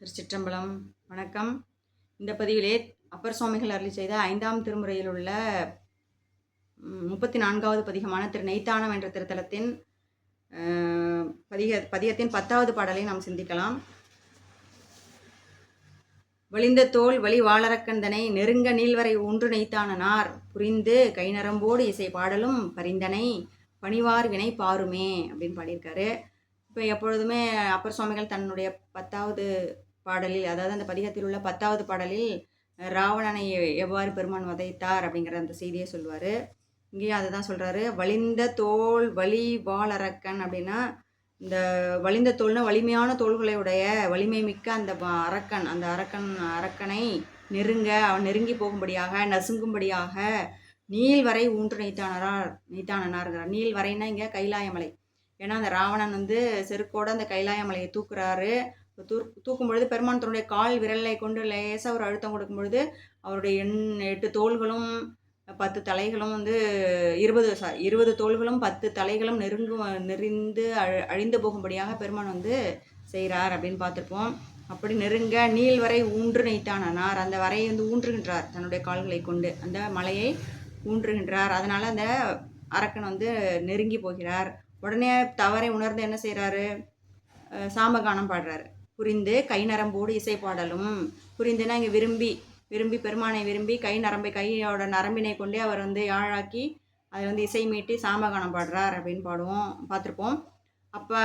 திருச்சிற்றம்பலம். வணக்கம். இந்த பதிவிலே அப்பர் சுவாமிகள் அருளி செய்த ஐந்தாம் திருமுறையில் உள்ள முப்பத்தி நான்காவது பதிகமான திரு நெய்த்தானம் என்ற திருத்தலத்தின் பதிக பதிகத்தின் பத்தாவது பாடலை நாம் சிந்திக்கலாம். வலிந்த தோல் வழி வாளரக்கந்தனை நெருங்க நீள்வரை ஒன்று நெய்த்தானனார் புரிந்து கைநரம்போடு இசை பாடலும் பரிந்தனை பணிவார் வினை பாருமே அப்படின்னு பாடியிருக்காரு. இப்போ எப்பொழுதுமே அப்பர் சுவாமிகள் தன்னுடைய பத்தாவது பாடலில் அதாவது அந்த பதிகத்தில் உள்ள பத்தாவது பாடலில் ராவணனை எவ்வாறு பெருமான் வதைத்தார் அப்படிங்கிற அந்த செய்தியை சொல்லுவார் இங்கேயும் அதை தான் சொல்கிறாரு வலிந்த தோல் வலி வாழறக்கன் அரக்கன் அப்படின்னா இந்த வலிந்த தோல்னா வலிமையான தோள்களை உடைய வலிமை மிக்க அந்த அரக்கன் அந்த அரக்கன் அரக்கனை நெருங்க அவன் நெருங்கி போகும்படியாக நசுங்கும்படியாக நீள் வரை ஊன்று நெய்த்தானரார் நெய்த்தானனார்கிறார் நீள் வரைன்னா இங்கே கைலாயமலை ஏன்னா அந்த ராவணன் வந்து செருக்கோட அந்த கைலாயமலையை தூக்குறாரு. தூக்கும் பொழுது பெருமான் தன்னுடைய கால் விரலை கொண்டு லேசாக ஒரு அழுத்தம் கொடுக்கும் பொழுது அவருடைய எண் எட்டு தோள்களும் பத்து தலைகளும் வந்து இருபது சா இருபது தோள்களும் பத்து தலைகளும் நெருங்கு நெறிந்து அழ அழிந்து போகும்படியாக பெருமான் வந்து செய்கிறார் அப்படின்னு பார்த்துருப்போம். அப்படி நெருங்க நீள் வரை ஊன்று நெய்த்தானார் அந்த வரையை வந்து ஊன்றுகின்றார் தன்னுடைய கால்களை கொண்டு. அந்த மலையை ஊன்றுகின்றார். அதனால் அந்த அரக்கன் வந்து நெருங்கி போகிறார். உடனே தவறை உணர்ந்து என்ன செய்கிறாரு சாமகானம் பாடுறாரு. புரிந்து கை நரம்போடு இசை பாடலும். புரிந்துனா இங்கே விரும்பி விரும்பி பெருமானை விரும்பி கை நரம்பை கையோட நரம்பினை கொண்டே அவர் வந்து யாழாக்கி அதை வந்து இசை மீட்டி சாமகானம் பாடுறார் அப்படின்னு பாடுவோம் பார்த்துருப்போம். அப்போ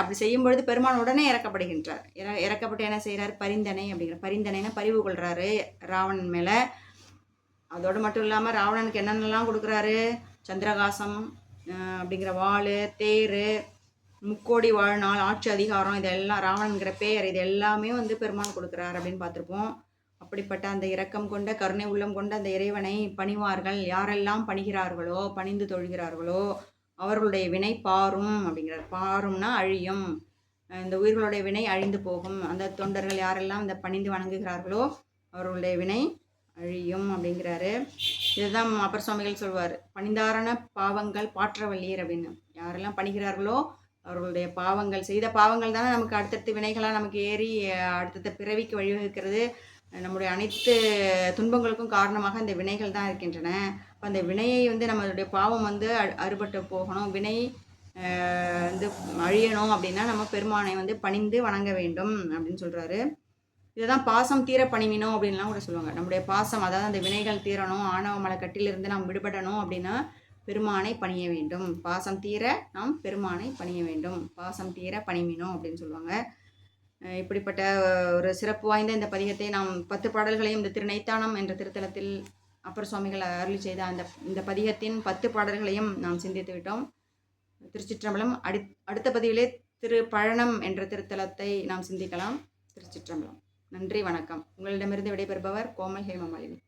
அப்படி செய்யும் பொழுது பெருமான் உடனே இறக்கப்படுகின்றார். இற இறக்கப்பட்டு என்ன செய்கிறார் பரிந்தனை அப்படிங்கிற பரிந்தனைனா பறிவு கொள்கிறாரு ராவணன் மேலே. அதோடு மட்டும் இல்லாமல் ராவணனுக்கு என்னென்னலாம் கொடுக்குறாரு? சந்திரகாசம் அப்படிங்கிற வாள் தேர் முக்கோடி வாழ்நாள் ஆட்சி அதிகாரம் இதெல்லாம் ராவணங்கிற பெயர் இது எல்லாமே வந்து பெருமான் கொடுக்குறார் அப்படின்னு பார்த்துருப்போம். அப்படிப்பட்ட அந்த இரக்கம் கொண்ட கருணை உள்ளம் கொண்ட அந்த இறைவனை பணிவார்கள். யாரெல்லாம் பணிகிறார்களோ பணிந்து தொழுகிறார்களோ அவர்களுடைய வினை பாரும் அப்படிங்கிறார். பாரும்னா அழியும். இந்த உயிர்களுடைய வினை அழிந்து போகும். அந்த தொண்டர்கள் யாரெல்லாம் இந்த பணிந்து வணங்குகிறார்களோ அவர்களுடைய வினை அழியும் அப்படிங்கிறாரு. இதுதான் அப்பர் சுவாமிகள் சொல்வார். பணிந்தாரண பாவங்கள் பாற்றவல்லீர் அப்படின்னு. யாரெல்லாம் பணிகிறார்களோ அவர்களுடைய பாவங்கள் செய்த பாவங்கள் தானே நமக்கு அடுத்தடுத்து வினைகளாக நமக்கு ஏறி அடுத்தடுத்த பிறவிக்கு வழிவகுக்கிறது. நம்முடைய அனைத்து துன்பங்களுக்கும் காரணமாக இந்த வினைகள் தான் இருக்கின்றன. அப்ப அந்த வினையை வந்து நம்மளுடைய பாவம் வந்து அ- அறுபட்டு போகணும். வினை வந்து அழியணும் அப்படின்னா நம்ம பெருமானை வந்து பணிந்து வணங்க வேண்டும் அப்படின்னு சொல்கிறாரு இதை தான் பாசம் தீர பணிவினோம் அப்படின்லாம் கூட சொல்லுவாங்க. நம்முடைய பாசம் அதாவது அந்த வினைகள் தீரணும் ஆணவ மலை கட்டிலிருந்து நாம் விடுபடணும் அப்படின்னா பெருமானை பணிய வேண்டும். பாசம் தீர நாம் பெருமானை பணிய வேண்டும். பாசம் தீர பணிவினோம் அப்படின்னு சொல்லுவாங்க. இப்படிப்பட்ட ஒரு சிறப்பு வாய்ந்த இந்த பதிகத்தை நாம் பத்து பாடல்களையும் இந்த திருநைத்தானம் என்ற திருத்தலத்தில் அப்பர் சுவாமிகள் அருளி செய்த அந்த இந்த பதிகத்தின் பத்து பாடல்களையும் நாம் சிந்தித்து விட்டோம். திருச்சிற்றம்பலம் அடி அடுத்த பதிவிலே திரு பழனம் என்ற திருத்தலத்தை நாம் சிந்திக்கலாம். திருச்சிற்றம்பலம். நன்றி வணக்கம். உங்களிடமிருந்து விடைபெறுபவர் கோமல் ஹேமமாலினி